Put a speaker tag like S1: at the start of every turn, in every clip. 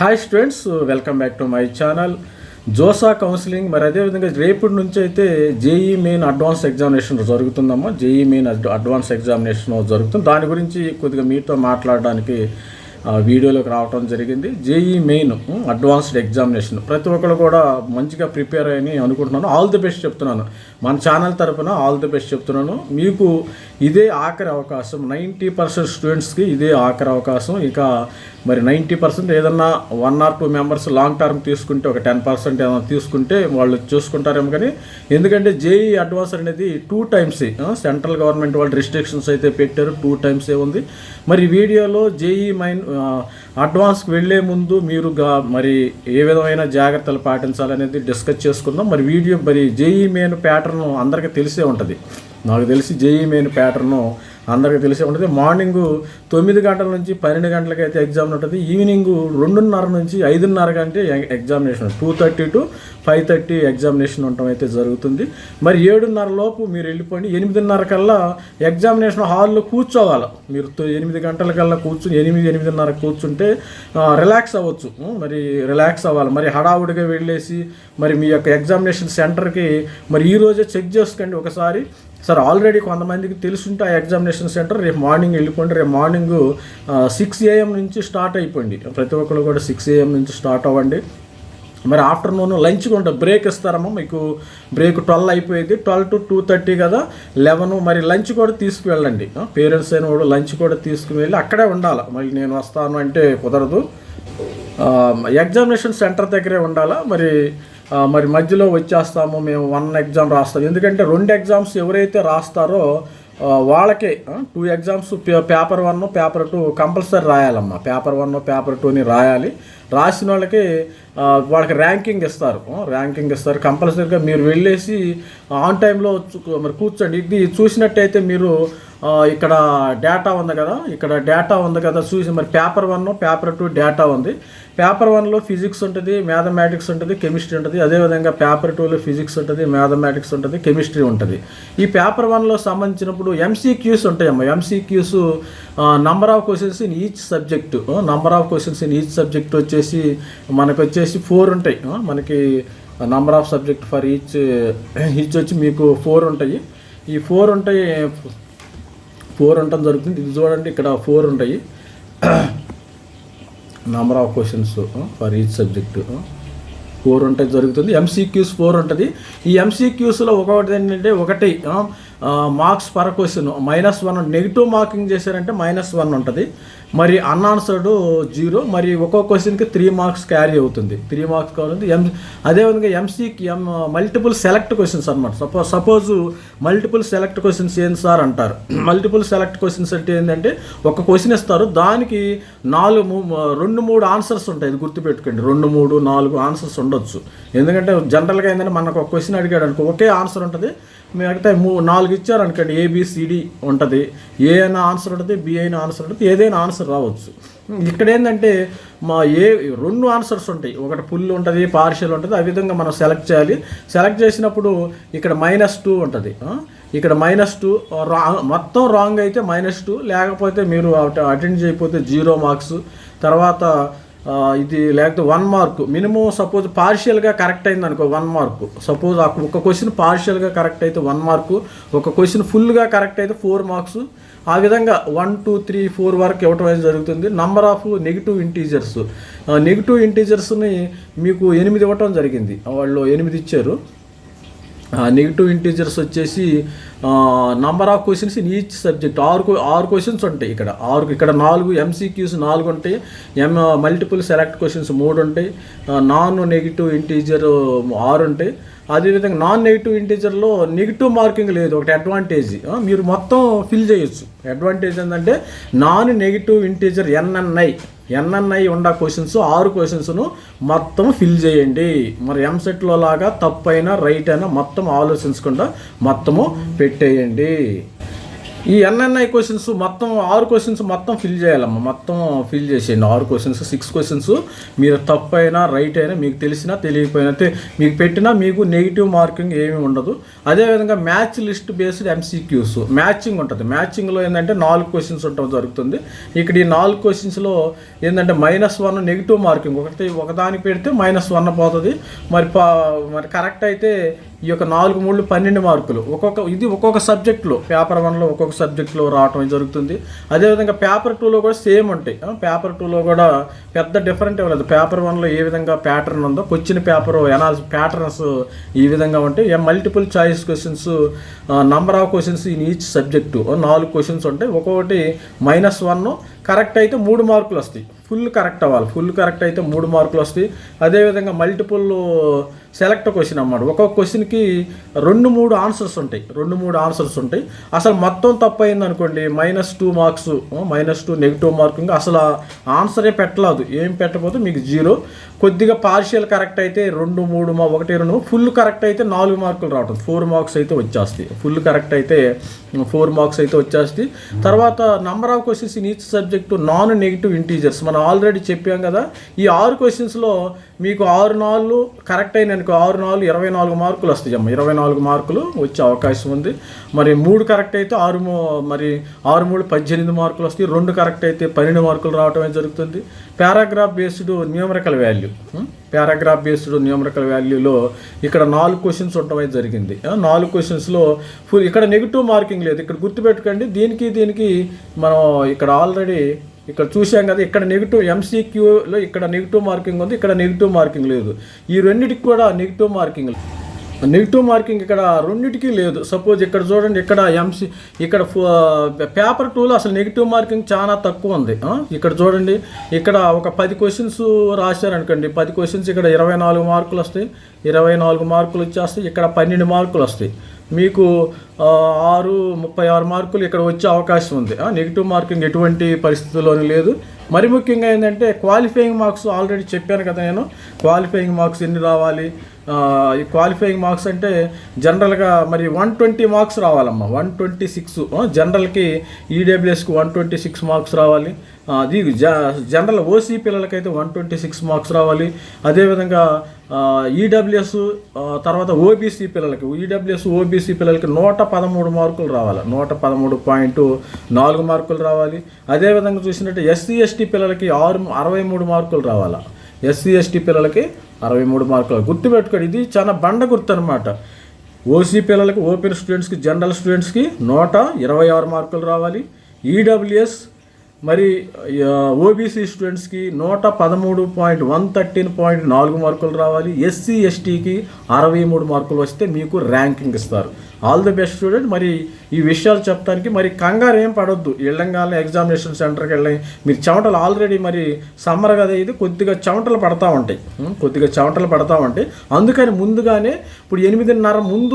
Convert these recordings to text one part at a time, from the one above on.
S1: Hi students welcome back to my channel JoSAA counselling మరి అదేవిధంగా రేపటి నుంచి అయితే జేఈ మెయిన్ అడ్వాన్స్ ఎగ్జామినేషన్ జరుగుతుందమ్మా. జేఈ మెయిన్ అడ్వాన్స్ ఎగ్జామినేషన్ జరుగుతుంది. దాని గురించి కొద్దిగా మీతో మాట్లాడడానికి వీడియోలోకి రావడం జరిగింది. JEE main advanced examination. ప్రతి ఒక్కరు కూడా మంచిగా ప్రిపేర్ అయ్యని అనుకుంటున్నాను. ఆల్ ది బెస్ట్ చెప్తున్నాను. మన ఛానల్ తరఫున ఆల్ ది బెస్ట్ చెప్తున్నాను. మీకు ఇదే ఆఖరి అవకాశం. నైంటీ పర్సెంట్ స్టూడెంట్స్కి ఇదే ఆఖరి అవకాశం. ఇక మరి నైంటీ పర్సెంట్ ఏదన్నా one or two members long term తీసుకుంటే ఒక టెన్ పర్సెంట్ ఏదైనా తీసుకుంటే వాళ్ళు చూసుకుంటారేమో కానీ ఎందుకంటే జేఈ అడ్వాన్స్ అనేది టూ టైమ్స్ సెంట్రల్ గవర్నమెంట్ వాళ్ళు రిస్ట్రిక్షన్స్ అయితే పెట్టారు. టూ టైమ్సే ఉంది. మరి వీడియోలో జేఈ మైన్ అడ్వాన్స్కి వెళ్ళే ముందు మీరు మరి ఏ విధమైన జాగ్రత్తలు పాటించాలనేది డిస్కస్ చేసుకుందాం. మరి వీడియో మరి జేఈ మెయిన్ ప్యాటర్న్ అందరికీ తెలిసే ఉంటుంది. నాకు తెలిసి జేఈ మెయిన్ ప్యాటర్ను అందరికీ తెలిసే ఉంటుంది. మార్నింగ్ తొమ్మిది గంటల నుంచి పన్నెండు గంటలకి అయితే ఎగ్జామ్ ఉంటుంది. ఈవినింగ్ రెండున్నర నుంచి ఐదున్నర గంటే examination two thirty to five thirty examination ఉండటం అయితే జరుగుతుంది. మరి ఏడున్నర లోపు మీరు వెళ్ళిపోండి. ఎనిమిదిన్నర కల్లా ఎగ్జామినేషన్ హాల్లో కూర్చోవాలి. మీరు ఎనిమిది గంటల కల్లా కూర్చుని ఎనిమిది ఎనిమిదిన్నర కూర్చుంటే రిలాక్స్ అవ్వచ్చు. మరి రిలాక్స్ అవ్వాలి. మరి హడావుడిగా వెళ్ళేసి మరి మీ యొక్క ఎగ్జామినేషన్ సెంటర్కి మరి ఈరోజే చెక్ చేసుకోండి ఒకసారి. సార్ ఆల్రెడీ కొంతమందికి తెలుసుంటే ఆ ఎగ్జామినేషన్ సెంటర్ రేపు మార్నింగ్ వెళ్ళిపోండి. రేపు మార్నింగ్ సిక్స్ ఏఎం నుంచి స్టార్ట్ అయిపోయింది. ప్రతి ఒక్కరు కూడా సిక్స్ ఏఎం నుంచి స్టార్ట్ అవ్వండి. మరి ఆఫ్టర్నూన్ లంచ్ కూడా బ్రేక్ ఇస్తారమ్మా. మీకు బ్రేక్ ట్వెల్వ్ అయిపోయింది. ట్వెల్వ్ టు టూ థర్టీ కదా. లెవెన్ మరి లంచ్ కూడా తీసుకువెళ్ళండి. పేరెంట్స్ అయిన వాడు లంచ్ కూడా తీసుకువెళ్ళి అక్కడే ఉండాలి. మళ్ళీ నేను వస్తాను అంటే కుదరదు. ఎగ్జామినేషన్ సెంటర్ దగ్గరే ఉండాలా? మరి మరి మధ్యలో వచ్చేస్తాము మేము వన్ ఎగ్జామ్ రాస్తాం. ఎందుకంటే రెండు ఎగ్జామ్స్ ఎవరైతే రాస్తారో వాళ్ళకే two exams paper one paper two compulsory రాయాలమ్మా. Paper one paper టూని రాయాలి. రాసిన వాళ్ళకి వాళ్ళకి ర్యాంకింగ్ ఇస్తారు. ర్యాంకింగ్ ఇస్తారు. కంపల్సరీగా మీరు వెళ్ళేసి ఆన్ టైంలో మరి కూర్చోండి. ఇది చూసినట్టయితే మీరు ఇక్కడ డేటా ఉంది కదా. ఇక్కడ డేటా ఉంది కదా. చూసి మరి paper one paper two data ఉంది. పేపర్ వన్లో ఫిజిక్స్ ఉంటుంది మ్యాథమెటిక్స్ ఉంటుంది కెమిస్ట్రీ ఉంటుంది. అదేవిధంగా పేపర్ టూలో ఫిజిక్స్ ఉంటుంది మ్యాథమెటిక్స్ ఉంటుంది కెమిస్ట్రీ ఉంటుంది. ఈ పేపర్ వన్లో సంబంధించినప్పుడు MCQs ఉంటాయమ్మా. MCQs number of questions in each subject number of questions in each subject వచ్చేసి మనకు వచ్చేసి ఫోర్ ఉంటాయి. మనకి number of subject for each each వచ్చి మీకు ఫోర్ ఉంటాయి. ఈ ఫోర్ ఉంటాయి ఫోర్ ఉండటం జరుగుతుంది. ఇది చూడండి ఇక్కడ ఫోర్ ఉంటాయి. Number of questions for each subject four ఉంటాయి జరుగుతుంది. ఎంసీక్యూస్ ఫోర్ ఉంటుంది. ఈ ఎంసీక్యూస్లో ఒకటి ఏంటంటే ఒకటి marks per question minus one negative marking చేశారంటే మైనస్ వన్ ఉంటుంది. మరి అన్ఆన్సర్డ్ జీరో మరి ఒక్కో క్వశ్చన్కి త్రీ మార్క్స్ క్యారీ అవుతుంది. త్రీ మార్క్స్ కావాలంటే ఎం అదేవిధంగా ఎంసీకి ఎం మల్టిపుల్ సెలెక్ట్ క్వశ్చన్స్ అనమాట suppose suppose multiple select questions ఏంటి సార్ అంటారు? మల్టిపుల్ సెలెక్ట్ క్వశ్చన్స్ అంటే ఏంటంటే ఒక క్వశ్చన్ ఇస్తారు. దానికి నాలుగు మూ- రెండు మూడు ఆన్సర్స్ ఉంటాయి. ఇది గుర్తుపెట్టుకోండి. రెండు మూడు నాలుగు ఆన్సర్స్ ఉండొచ్చు. ఎందుకంటే జనరల్గా ఏంటంటే మనకు ఒక క్వశ్చన్ అడిగాడు అనుకో ఒకే ఆన్సర్ ఉంటుంది. మిగతా మూ నాలుగు ఇచ్చారు అనుకోండి ఏబిసిడి ఉంటుంది. ఏ అయినా ఆన్సర్ ఉంటుంది బి అయినా ఆన్సర్ ఉంటుంది ఏదైనా ఆన్సర్ రావచ్చు. ఇక్కడ ఏంటంటే మా ఏ రెండు ఆన్సర్స్ ఉంటాయి. ఒకటి ఫుల్ ఉంటుంది పార్షియల్ ఉంటుంది ఆ విధంగా మనం సెలెక్ట్ చేయాలి. సెలెక్ట్ చేసినప్పుడు ఇక్కడ మైనస్ టూ ఉంటుంది. ఇక్కడ మైనస్ టూ రా మొత్తం రాంగ్ అయితే మైనస్ టూ లేకపోతే మీరు అటెండ్ చేయకపోతే జీరో మార్క్స్ తర్వాత ఇది లేకపోతే వన్ మార్క్ మినిమం సపోజ్ పార్షియల్గా కరెక్ట్ అయింది అనుకో వన్ మార్క్ సపోజ్ ఒక క్వశ్చన్ పార్షియల్గా కరెక్ట్ అయితే వన్ మార్కు ఒక క్వశ్చన్ ఫుల్గా కరెక్ట్ అయితే ఫోర్ మార్క్స్ ఆ విధంగా వన్ టూ త్రీ ఫోర్ వరకు ఇవ్వటం జరుగుతుంది. Number of negative integers negative ఇంటీజర్స్ని మీకు ఎనిమిది ఇవ్వటం జరిగింది. వాళ్ళు ఎనిమిది ఇచ్చారు. నెగిటివ్ ఇంటీజర్స్ వచ్చేసి number of questions in each subject ఆరు ఆరు క్వశ్చన్స్ ఉంటాయి ఇక్కడ. ఆరు ఇక్కడ నాలుగు ఎంసీక్యూస్ నాలుగు ఉంటాయి. ఎం మల్టిపుల్ సెలెక్ట్ క్వశ్చన్స్ మూడు ఉంటాయి. నాన్ నెగిటివ్ ఇంటీజర్ ఆరు ఉంటాయి. అదేవిధంగా నాన్ నెగిటివ్ ఇంటీజర్లో నెగిటివ్ మార్కింగ్ లేదు ఒకటి అడ్వాంటేజ్ మీరు మొత్తం ఫిల్ చేయొచ్చు. అడ్వాంటేజ్ ఏంటంటే non negative integer NNI NNI ఉన్న క్వశ్చన్స్ ఆరు క్వశ్చన్స్ను మొత్తం ఫిల్ చేయండి. మరి ఎంసెట్లో లాగా తప్పైనా రైట్ అయినా మొత్తం ఆలోచించకుండా మొత్తము పెట్టేయండి. ఈ ఎన్ఎన్ఐ క్వశ్చన్స్ మొత్తం ఆరు క్వశ్చన్స్ మొత్తం ఫిల్ చేయాలమ్మా. మొత్తం ఫిల్ చేసేయండి. ఆరు క్వశ్చన్స్ సిక్స్ క్వశ్చన్స్ మీరు తప్పు అయినా రైట్ అయినా మీకు తెలిసినా తెలియకపోయినా మీకు పెట్టినా మీకు నెగిటివ్ మార్కింగ్ ఏమీ ఉండదు. అదేవిధంగా match list based MCQs matching ఉంటుంది. మ్యాచింగ్లో ఏంటంటే నాలుగు క్వశ్చన్స్ ఉండటం జరుగుతుంది. ఇక్కడ ఈ నాలుగు క్వశ్చన్స్లో ఏంటంటే మైనస్ వన్ నెగిటివ్ మార్కింగ్ ఒకటి ఒకదానికి పెడితే మైనస్ వన్ పోతుంది. మరి పా మరి కరెక్ట్ అయితే ఈ యొక్క నాలుగు మూడు పన్నెండు మార్కులు. ఒక్కొక్క ఇది ఒక్కొక్క సబ్జెక్టులో పేపర్ వన్లో ఒక్కొక్క సబ్జెక్టులో రావటం జరుగుతుంది. అదేవిధంగా పేపర్ టూలో కూడా సేమ్ ఉంటాయి. పేపర్ టూలో కూడా పెద్ద డిఫరెంట్ ఇవ్వలేదు పేపర్ వన్లో ఏ విధంగా ప్యాటర్న్ ఉందో క్వశ్చన్ పేపర్ ఎనాలిస్ ప్యాటర్న్స్ ఈ విధంగా ఉంటాయి. Multiple choice questions number of questions in each subject నాలుగు క్వశ్చన్స్ ఉంటాయి. ఒక్కొక్కటి మైనస్ వన్ కరెక్ట్ అయితే మూడు మార్కులు వస్తాయి. ఫుల్ కరెక్ట్ అవ్వాలి. ఫుల్ కరెక్ట్ అయితే మూడు మార్కులు వస్తాయి. అదేవిధంగా మల్టిపుల్ సెలెక్ట్ క్వశ్చన్ అన్నమాట ఒక్కొక్క క్వశ్చన్కి రెండు మూడు ఆన్సర్స్ ఉంటాయి. రెండు మూడు ఆన్సర్స్ ఉంటాయి. అసలు మొత్తం తప్పు అయింది అనుకోండి minus two marks minus two negative marking అసలు ఆన్సరే పెట్టలేదు. ఏం పెట్టకపోతే మీకు జీరో కొద్దిగా పార్షియల్ కరెక్ట్ అయితే రెండు మూడు మా ఒకటి రెండు ఫుల్ కరెక్ట్ అయితే నాలుగు మార్కులు రావటం. ఫోర్ మార్క్స్ అయితే వచ్చేస్తాయి. ఫుల్ కరెక్ట్ అయితే ఫోర్ మార్క్స్ అయితే వచ్చేస్తాయి. తర్వాత number of questions in each subject non negative integers మనం ఆల్రెడీ చెప్పాం కదా ఈ ఆరు క్వశ్చన్స్లో మీకు ఆరు నాలుగు కరెక్ట్ అయిన ఆరు నాలుగు ఇరవై నాలుగు మార్కులు వస్తాయి అమ్మ. ఇరవై నాలుగు మార్కులు వచ్చే అవకాశం ఉంది. మరి మూడు కరెక్ట్ అయితే ఆరు మరి ఆరు మూడు పద్దెనిమిది మార్కులు వస్తాయి. రెండు కరెక్ట్ అయితే పన్నెండు మార్కులు రావటమే జరుగుతుంది. Paragraph based numerical value. Paragraph based numerical వాల్యూలో ఇక్కడ నాలుగు క్వశ్చన్స్ ఉండటమే జరిగింది. నాలుగు క్వశ్చన్స్లో ఫుల్ ఇక్కడ నెగిటివ్ మార్కింగ్ లేదు. ఇక్కడ గుర్తుపెట్టుకోండి దీనికి దీనికి మనం ఇక్కడ ఆల్రెడీ ఇక్కడ చూసాం కదా ఇక్కడ నెగిటివ్ ఎంసీక్యూలో ఇక్కడ నెగిటివ్ మార్కింగ్ ఉంది ఇక్కడ నెగిటివ్ మార్కింగ్ లేదు. ఈ రెండింటికి కూడా నెగిటివ్ మార్కింగ్ నెగిటివ్ మార్కింగ్ ఇక్కడ రెండింటికి లేదు. సపోజ్ ఇక్కడ చూడండి ఇక్కడ ఎంసీ ఇక్కడ పేపర్ టూలో అసలు నెగిటివ్ మార్కింగ్ చాలా తక్కువ ఉంది. ఇక్కడ చూడండి ఇక్కడ ఒక పది క్వశ్చన్స్ రాశారనుకోండి పది క్వశ్చన్స్ ఇక్కడ ఇరవై నాలుగు మార్కులు వస్తాయి ఇరవై నాలుగు మార్కులు వచ్చేస్తాయి ఇక్కడ పన్నెండు మార్కులు వస్తాయి. మీకు ఆరు ముప్పై ఆరు మార్కులు ఇక్కడ వచ్చే అవకాశం ఉంది. నెగిటివ్ మార్కింగ్ ఎటువంటి పరిస్థితుల్లోనూ లేదు. మరి ముఖ్యంగా ఏంటంటే క్వాలిఫైయింగ్ మార్క్స్ ఆల్రెడీ చెప్పాను కదా నేను. క్వాలిఫైయింగ్ మార్క్స్ ఎన్ని రావాలి? ఈ క్వాలిఫైయింగ్ మార్క్స్ అంటే జనరల్గా మరి వన్ ట్వంటీ మార్క్స్ రావాలమ్మా. వన్ ట్వంటీ సిక్స్ జనరల్కి ఈడబ్ల్యూఎస్కి వన్ ట్వంటీ సిక్స్ మార్క్స్ రావాలి. అది జ జనరల్ ఓసీ పిల్లలకైతే వన్ ట్వంటీ సిక్స్ మార్క్స్ రావాలి. అదేవిధంగా ఈడబ్ల్యూఎస్ తర్వాత ఓబీసీ పిల్లలకి ఈడబ్ల్యూఎస్ ఓబీసీ పిల్లలకి నూట పదమూడు మార్కులు రావాలి. నూట పదమూడు పాయింట్ నాలుగు మార్కులు రావాలి. అదేవిధంగా చూసినట్టు ఎస్సీ ఎస్టీ పిల్లలకి ఆరు అరవై మూడు మార్కులు రావాలి? ఎస్సీ ఎస్టీ పిల్లలకి అరవై మూడు మార్కులు. గుర్తుపెట్టుకోండి ఇది చాలా బండ గుర్తు అనమాట ఓసీ పిల్లలకి ఓపెన్ స్టూడెంట్స్కి జనరల్ స్టూడెంట్స్కి నూట ఇరవై ఆరు మార్కులు రావాలి. ఈడబ్ల్యూఎస్ మరి ఓబీసీ స్టూడెంట్స్కి నూట పదమూడు పాయింట్ వన్ థర్టీన్ పాయింట్ నాలుగు మార్కులు రావాలి. ఎస్సీ ఎస్టీకి అరవై మూడు మార్కులు వస్తే మీకు ర్యాంకింగ్ ఇస్తారు. ఆల్ ది బెస్ట్ స్టూడెంట్ మరి ఈ విషయాలు చెప్తానికి మరి కంగారు ఏం పడొద్దు వెళ్ళంగానే ఎగ్జామినేషన్ సెంటర్కి వెళ్ళి మీరు చెమటలు ఆల్రెడీ మరి సమ్మర్ కదా ఇది కొద్దిగా చెమటలు పడతా ఉంటాయి. కొద్దిగా చెమటలు పడతా ఉంటాయి. అందుకని ముందుగానే ఇప్పుడు ఎనిమిదిన్నర ముందు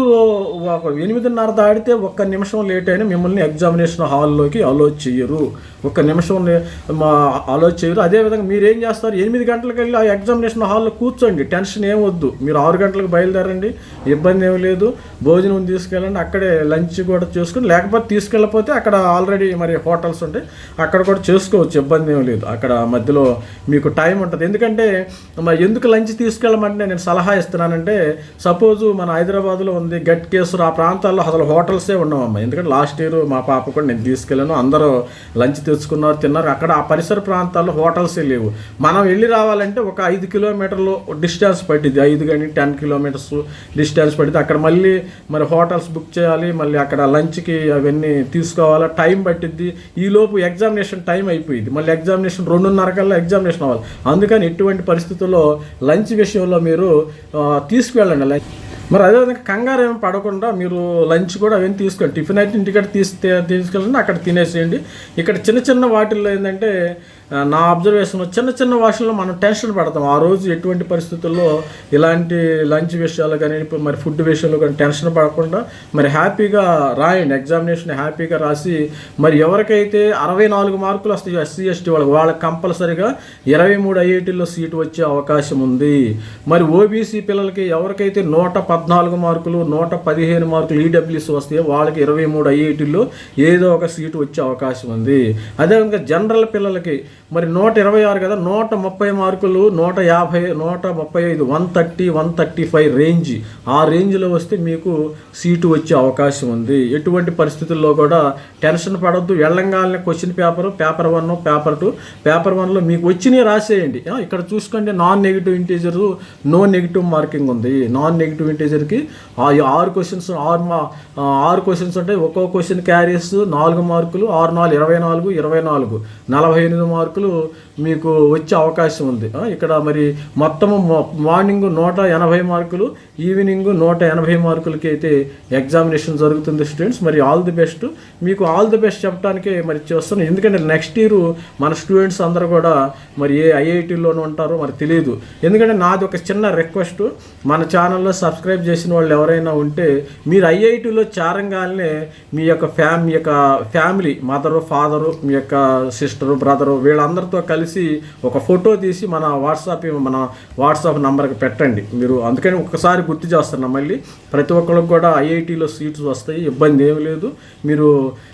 S1: ఒక ఎనిమిదిన్నర దాడితే ఒక్క నిమిషం లేట్ అయినా మిమ్మల్ని ఎగ్జామినేషన్ హాల్లోకి అలో చేయరు ఒక్క నిమిషం లే- మా అలో చేయరు అదేవిధంగా మీరు ఏం చేస్తారు? ఎనిమిది గంటలకు వెళ్ళి ఆ ఎగ్జామినేషన్ హాల్లో కూర్చోండి. టెన్షన్ ఏం వద్దు. మీరు ఆరు గంటలకు బయలుదేరండి. ఇబ్బంది ఏమి లేదు. భోజనం తీసుకెళ్ళండి అక్కడే లంచ్ కూడా చేసుకుని లేకపోతే తీసుకెళ్ళకపోతే అక్కడ ఆల్రెడీ మరి హోటల్స్ ఉంటాయి అక్కడ కూడా చేసుకోవచ్చు ఇబ్బంది ఏమి లేదు. అక్కడ మధ్యలో మీకు టైం ఉంటుంది. ఎందుకంటే మరి ఎందుకు లంచ్ తీసుకెళ్ళమంటే నేను సలహా ఇస్తున్నానంటే సపోజు మన హైదరాబాద్లో ఉంది గట్ కేసు ఆ ప్రాంతాల్లో అసలు హోటల్సే ఉండవమ్మా. ఎందుకంటే లాస్ట్ ఇయర్ మా పాప కూడా నేను తీసుకెళ్ళాను అందరూ లంచ్ తెచ్చుకున్నారు తిన్నారు. అక్కడ ఆ పరిసర ప్రాంతాల్లో హోటల్సే లేవు. మనం వెళ్ళి రావాలంటే ఒక ఐదు కిలోమీటర్లు డిస్టెన్స్ పట్టింది ఐదు కానీ టెన్ కిలోమీటర్స్ డిస్టెన్స్ పడితే అక్కడ మళ్ళీ మరి హోటల్స్ బుక్ చేయాలి మళ్ళీ అక్కడ లంచ్కి అవన్నీ తీసుకోవాలా టైం పట్టిద్ది. ఈలోపు ఎగ్జామినేషన్ టైం అయిపోయింది. మళ్ళీ ఎగ్జామినేషన్ రెండున్నర కల్లా ఎగ్జామినేషన్ అవ్వాలి. అందుకని ఎటువంటి పరిస్థితుల్లో లంచ్ విషయంలో మీరు తీసుకువెళ్ళండి లంచ్. మరి అదేవిధంగా కంగారు ఏమి పడకుండా మీరు లంచ్ కూడా అవన్నీ తీసుకోండి. టిఫిన్ అయితే ఇంటికాడ తీసి తీసుకెళ్ళండి అక్కడ తినేసేయండి. ఇక్కడ చిన్న చిన్న వాటిల్లో ఏంటంటే నా అబ్జర్వేషన్ చిన్న చిన్న భాషల్లో మనం టెన్షన్ పడతాం. ఆ రోజు ఎటువంటి పరిస్థితుల్లో ఇలాంటి లంచ్ విషయాలు కానీ ఇప్పుడు మరి ఫుడ్ విషయంలో కానీ టెన్షన్ పడకుండా మరి హ్యాపీగా రాయండి. ఎగ్జామినేషన్ హ్యాపీగా రాసి మరి ఎవరికైతే అరవై నాలుగు మార్కులు వస్తాయి ఎస్సీ ఎస్టీ వాళ్ళకి వాళ్ళకి కంపల్సరిగా ఇరవై మూడు ఐఐటీల్లో సీటు వచ్చే అవకాశం ఉంది. మరి ఓబీసీ పిల్లలకి ఎవరికైతే నూట పద్నాలుగు మార్కులు నూట పదిహేను మార్కులు ఈడబ్ల్యూసి వస్తాయో వాళ్ళకి ఇరవై మూడు ఐఐటీల్లో ఏదో ఒక సీటు వచ్చే అవకాశం ఉంది. అదేవిధంగా జనరల్ పిల్లలకి మరి నూట ఇరవై ఆరు కదా నూట ముప్పై మార్కులు నూట యాభై నూట ముప్పై ఐదు one thirty one thirty five range. ఆ రేంజ్లో వస్తే మీకు సీటు వచ్చే అవకాశం ఉంది. ఎటువంటి పరిస్థితుల్లో కూడా టెన్షన్ పడవద్దు వెళ్ళంగానే question paper paper one paper two paper వన్లో మీకు వచ్చినవి రాసేయండి. ఇక్కడ చూసుకుంటే non negative integer no negative marking ఉంది. నాన్ నెగిటివ్ ఇంటీజర్కి ఆరు క్వశ్చన్స్ ఆరు మా ఆరు క్వశ్చన్స్ ఉంటాయి ఒక్కో క్వశ్చన్ క్యారీస్ నాలుగు మార్కులు ఆరు నాలుగు ఇరవై నాలుగు ఇరవై నాలుగు. నలభై ఎనిమిది మార్కులు మీకు వచ్చే అవకాశం ఉంది. ఇక్కడ మరి మొత్తము మార్నింగ్ నూట ఎనభై మార్కులు ఈవినింగ్ నూట ఎనభై మార్కులకి అయితే ఎగ్జామినేషన్ జరుగుతుంది స్టూడెంట్స్. మరి ఆల్ ది బెస్ట్. మీకు ఆల్ ది బెస్ట్ చెప్పడానికే మరి చేస్తున్నాను. ఎందుకంటే నెక్స్ట్ ఇయర్ మన స్టూడెంట్స్ అందరూ కూడా మరి ఏ ఐఐటీలోనూ ఉంటారో మరి తెలియదు ఎందుకంటే నాది ఒక చిన్న రిక్వెస్ట్. మన ఛానల్లో సబ్స్క్రైబ్ చేసిన వాళ్ళు ఎవరైనా ఉంటే మీరు ఐఐటీలో చేరంగానే మీ యొక్క ఫ్యామ్ మీ యొక్క ఫ్యామిలీ మదరు ఫాదరు మీ యొక్క సిస్టరు బ్రదరు వీళ్ళందరితో కలిసి ఒక ఫోటో తీసి మన వాట్సాప్ మన వాట్సాప్ నంబర్కి పెట్టండి. మీరు అందుకని ఒకసారి గుర్తు చేస్తున్నా మళ్ళీ. ప్రతి ఒక్కరికి కూడా ఐఐటీలో సీట్స్ వస్తాయి ఇబ్బంది ఏమి లేదు. మీరు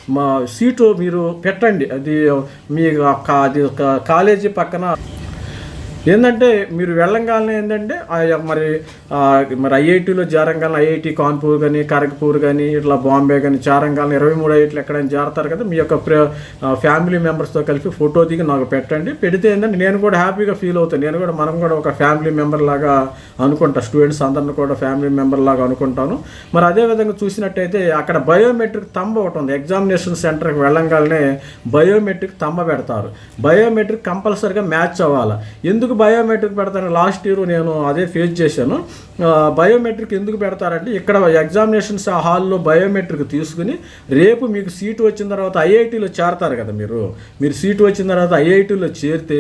S1: మా సీటు మీరు పెట్టండి. అది మీ అది ఒక కాలేజీ పక్కన ఏంటంటే మీరు వెళ్ళంగానే ఏంటంటే ఆ మరి మరి ఐఐటీలో జారంగానే ఐఐటి కాన్పూర్ కానీ ఖరగ్పూర్ కానీ ఇట్లా బాంబే కానీ చేరంగానే ఇరవై మూడు ఐఐటీలు ఎక్కడైనా చేరతారు కదా మీ యొక్క ప్ర- ఫ్యామిలీ మెంబర్స్తో కలిపి ఫోటో దిగి నాకు పెట్టండి. పెడితే ఏంటంటే నేను కూడా హ్యాపీగా ఫీల్ అవుతాను నేను కూడా మనం కూడా ఒక ఫ్యామిలీ మెంబర్ లాగా అనుకుంటా. స్టూడెంట్స్ అందరిని కూడా ఫ్యామిలీ మెంబర్ లాగా అనుకుంటాను. మరి అదే విధంగా చూసినట్టయితే అక్కడ బయోమెట్రిక్ తంబ ఒకటి ఉంది. ఎగ్జామినేషన్ సెంటర్కి వెళ్ళంగానే బయోమెట్రిక్ తంబ పెడతారు. బయోమెట్రిక్ కంపల్సరీగా మ్యాచ్ అవ్వాలి. ఎందుకు బయోమెట్రిక్ పెడతాను లాస్ట్ ఇయర్ నేను అదే ఫేస్ చేశాను. బయోమెట్రిక్ ఎందుకు పెడతారంటే ఇక్కడ ఎగ్జామినేషన్స్ హాల్లో బయోమెట్రిక్ తీసుకుని రేపు మీకు సీటు వచ్చిన తర్వాత ఐఐటీలో చేరతారు కదా మీరు. మీరు సీటు వచ్చిన తర్వాత ఐఐటీలో చేరితే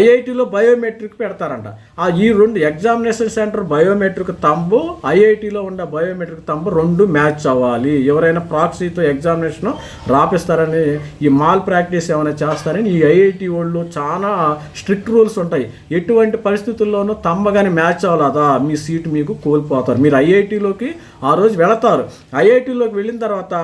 S1: ఐఐటీలో బయోమెట్రిక్ పెడతారంట. ఆ ఈ రెండు ఎగ్జామినేషన్ సెంటర్ బయోమెట్రిక్ తంబు ఐఐటీలో ఉన్న బయోమెట్రిక్ తంబు రెండు మ్యాచ్ అవ్వాలి. ఎవరైనా ప్రాక్సీతో ఎగ్జామినేషన్ రాపిస్తారని ఈ మాల్ ప్రాక్టీస్ ఏమైనా చేస్తారని ఈ ఐఐటి వాళ్ళు చాలా స్ట్రిక్ట్ రూల్స్ ఉంటాయి. ఎటువంటి పరిస్థితుల్లోనూ తమ్మగాని మ్యాచ్ అవ్వలేదా మీ సీటు మీకు కోల్పోతారు. మీరు ఐఐటీలోకి ఆ రోజు వెళతారు. ఐఐటీలోకి వెళ్ళిన తర్వాత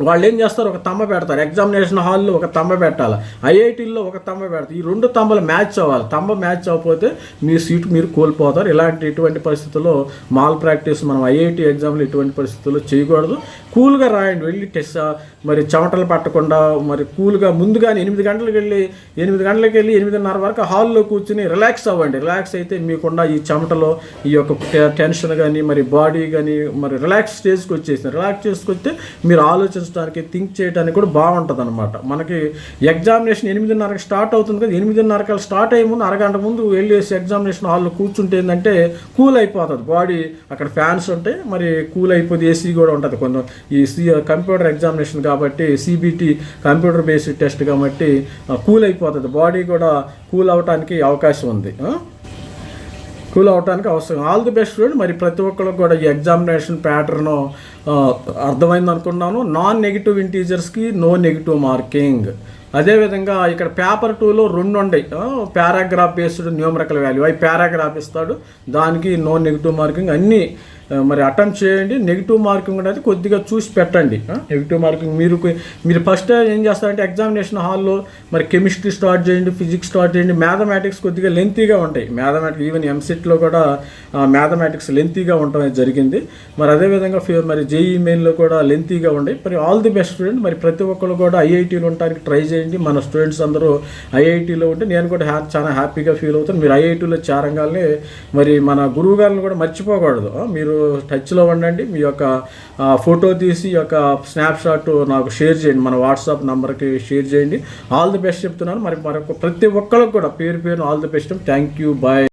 S1: వాళ్ళు ఏం చేస్తారు? ఒక తమ్మ పెడతారు. ఎగ్జామినేషన్ హాల్లో ఒక తమ్మ పెట్టాలి. ఐఐటీల్లో ఒక తమ్మ పెడతారు. ఈ రెండు తమ్మలు మ్యాచ్ అవ్వాలి. తమ్మ మ్యాచ్ అవ్వకపోతే మీ సీటు మీరు కోల్పోతారు. ఇలాంటి ఇటువంటి పరిస్థితుల్లో మాల్ ప్రాక్టీస్ మనం ఐఐటి ఎగ్జామ్లో ఇటువంటి పరిస్థితుల్లో చేయకూడదు. కూల్గా రాయండి. వెళ్ళి టెస్ట్ మరి చెమటలు పట్టకుండా మరి కూల్గా ముందుగానే ఎనిమిది గంటలకు వెళ్ళి ఎనిమిది గంటలకు వెళ్ళి ఎనిమిదిన్నర వరకు హాల్లో కూర్చుని రిలాక్స్ అవ్వండి. రిలాక్స్ అయితే మీకుండా ఈ చెమటలో ఈ యొక్క టెన్షన్ కానీ మరి బాడీ కానీ మరి రిలాక్స్ స్టేజ్కి వచ్చేసింది. రిలాక్స్ చేసుకొస్తే మీరు ఆలోచించడానికి థింక్ చేయడానికి కూడా బాగుంటుంది అనమాట మనకి ఎగ్జామినేషన్ ఎనిమిదిన్నరకి స్టార్ట్ అవుతుంది కదా ఎనిమిదిన్నరకి స్టార్ట్ అయ్యే ముందు అరగంట ముందు వెళ్ళేసి ఎగ్జామినేషన్ హాల్లో కూర్చుంటే ఏంటంటే కూల్ అయిపోతుంది. బాడీ అక్కడ ఫ్యాన్స్ ఉంటాయి మరి కూల్ అయిపోతే ఏసీ కూడా ఉంటుంది. కొంచెం ఈ సి కంప్యూటర్ ఎగ్జామినేషన్ కాబట్టి సిబిటి కంప్యూటర్ బేస్డ్ టెస్ట్ కాబట్టి కూల్ అయిపోతుంది. బాడీ కూడా కూల్ అవడానికి అవకాశం ఉంది. కూల్ అవడానికి అవసరం. ఆల్ ది బెస్ట్ స్టూడెంట్ మరి ప్రతి ఒక్కరు కూడా ఈ ఎగ్జామినేషన్ ప్యాటర్న్ అర్థమైంది అనుకున్నాను. నాన్ నెగిటివ్ ఇంటీజర్స్కి నో నెగిటివ్ మార్కింగ్. అదేవిధంగా ఇక్కడ పేపర్ టూలో రెండు ఉన్నాయి పారాగ్రాఫ్ బేస్డ్ న్యూమరికల్ వాల్యూ. అవి పారాగ్రాఫ్ ఇస్తాడు. దానికి నో నెగిటివ్ మార్కింగ్ అన్నీ మరి అటెంప్ట్ చేయండి. నెగిటివ్ మార్కింగ్ అనేది కొద్దిగా చూసి పెట్టండి. నెగిటివ్ మార్కింగ్ మీరు మీరు ఫస్ట్ ఏం చేస్తారంటే ఎగ్జామినేషన్ హాల్లో మరి కెమిస్ట్రీ స్టార్ట్ చేయండి ఫిజిక్స్ స్టార్ట్ చేయండి. మ్యాథమెటిక్స్ కొద్దిగా లెంతీగా ఉంటాయి. మ్యాథమెటిక్స్ ఈవెన్ ఎంసెట్లో కూడా మ్యాథమెటిక్స్ లెంతీగా ఉండటం అనేది జరిగింది. మరి అదేవిధంగా ఫ్యూర్ మరి జేఈ మెయిన్లో కూడా లెంతీగా ఉండే మరి ఆల్ ది బెస్ట్ స్టూడెంట్ మరి ప్రతి ఒక్కరు కూడా ఐఐటీలో ఉండడానికి ట్రై చేయండి. మన స్టూడెంట్స్ అందరూ ఐఐటీలో ఉంటే నేను కూడా హ్యా చాలా హ్యాపీగా ఫీల్ అవుతాను. మీరు ఐఐటీలో చేరంగానే మరి మన గురువు గారిని కూడా మర్చిపోకూడదు. మీరు టచ్లో ఉండండి. మీ యొక్క ఫోటో తీసి యొక్క స్నాప్షాట్ నాకు షేర్ చేయండి. మన వాట్సాప్ నెంబర్కి షేర్ చేయండి. ఆల్ ది బెస్ట్ చెప్తున్నాను. మరి మరొక ప్రతి ఒక్కరికి కూడా పేరు పేరు all the best thank you bye